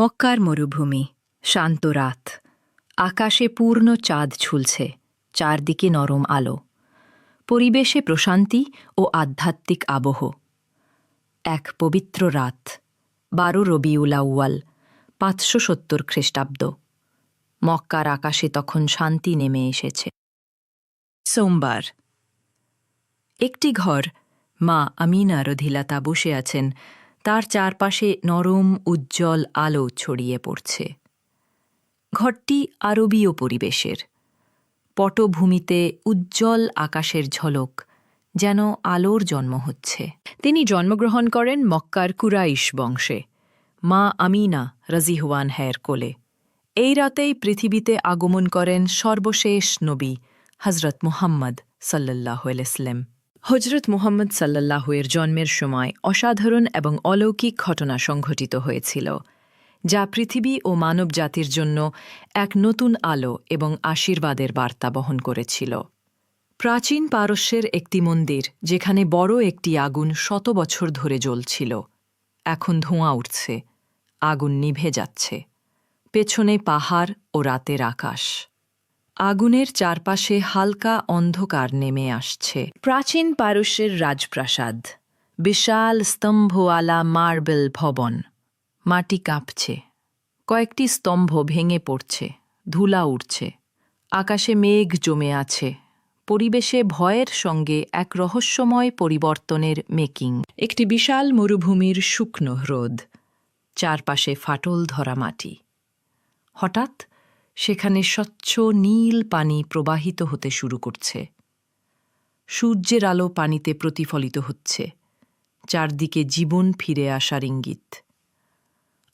মক্কার মরুভূমি, শান্ত রাত। আকাশে পূর্ণ চাঁদ ঝুলছে, চারদিকে নরম আলো। পরিবেশে প্রশান্তি ও আধ্যাত্মিক আবহ। এক পবিত্র রাত, বারো রবিউল আউয়াল, পাঁচশো সত্তর খ্রিস্টাব্দ। মক্কার আকাশে তখন শান্তি নেমে এসেছে। সোমবার, একটি ঘর মা আমিনা রধিলাতা বসে আছেন তার চারপাশে নরম, উজ্জ্বল আলো ছড়িয়ে পড়ছে। ঘরটি আরবীয় পরিবেশের। পটভূমিতে উজ্জ্বল আকাশের ঝলক যেন আলোর জন্ম হচ্ছে। তিনি জন্মগ্রহণ করেন মক্কার কুরাইশ বংশে, মা আমিনা রাজিহুয়ান হ্যার কোলে। এই রাতেই পৃথিবীতে আগমন করেন সর্বশেষ নবী হজরত মুহাম্মদ সাল্লাহ ইসলাম হজরত মুহাম্মদ সাল্লাল্লাহু-এর জন্মের সময় অসাধারণ এবং অলৌকিক ঘটনা সংঘটিত হয়েছিল, যা পৃথিবী ও মানবজাতির জন্য এক নতুন আলো এবং আশীর্বাদের বার্তা বহন করেছিল। প্রাচীন পারস্যের একটি মন্দির, যেখানে বড় একটি আগুন শত বছর ধরে জ্বলছিল, এখন ধোঁয়া উঠছে, আগুন নিভে যাচ্ছে, পেছনে পাহাড় ও রাতের আকাশ। আগুনের চারপাশে হালকা অন্ধকার নেমে আসছে। প্রাচীন পারস্যের রাজপ্রাসাদ, বিশাল স্তম্ভওয়ালা মার্বেল ভবন। মাটি কাঁপছে, কয়েকটি স্তম্ভ ভেঙে পড়ছে, ধুলা উঠছে আকাশে মেঘ জমে আছে, পরিবেশে ভয়ের সঙ্গে এক রহস্যময় পরিবর্তনের মেকিং। একটি বিশাল মরুভূমির শুকনো হ্রদ, চারপাশে ফাটল ধরা মাটি। হঠাৎ সেখানে স্বচ্ছ নীল পানি প্রবাহিত হতে শুরু করছে। সূর্যের আলো পানিতে প্রতিফলিত হচ্ছে। চারদিকে জীবন ফিরে আসার ইঙ্গিত।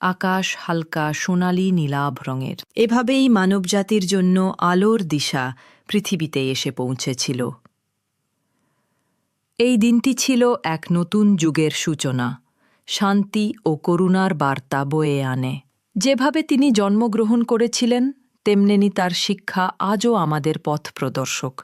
আকাশ হালকা সোনালি নীলাভ রঙের। এভাবেই মানবজাতির জন্য আলোর দিশা পৃথিবীতে এসে পৌঁছেছিল। এই দিনটি ছিল এক নতুন যুগের সূচনা। শান্তি ও করুণার বার্তা বয়ে আনে। যেভাবে তিনি জন্মগ্রহণ করেছিলেন তেমনি তার শিক্ষা আজও আমাদের পথ প্রদর্শক।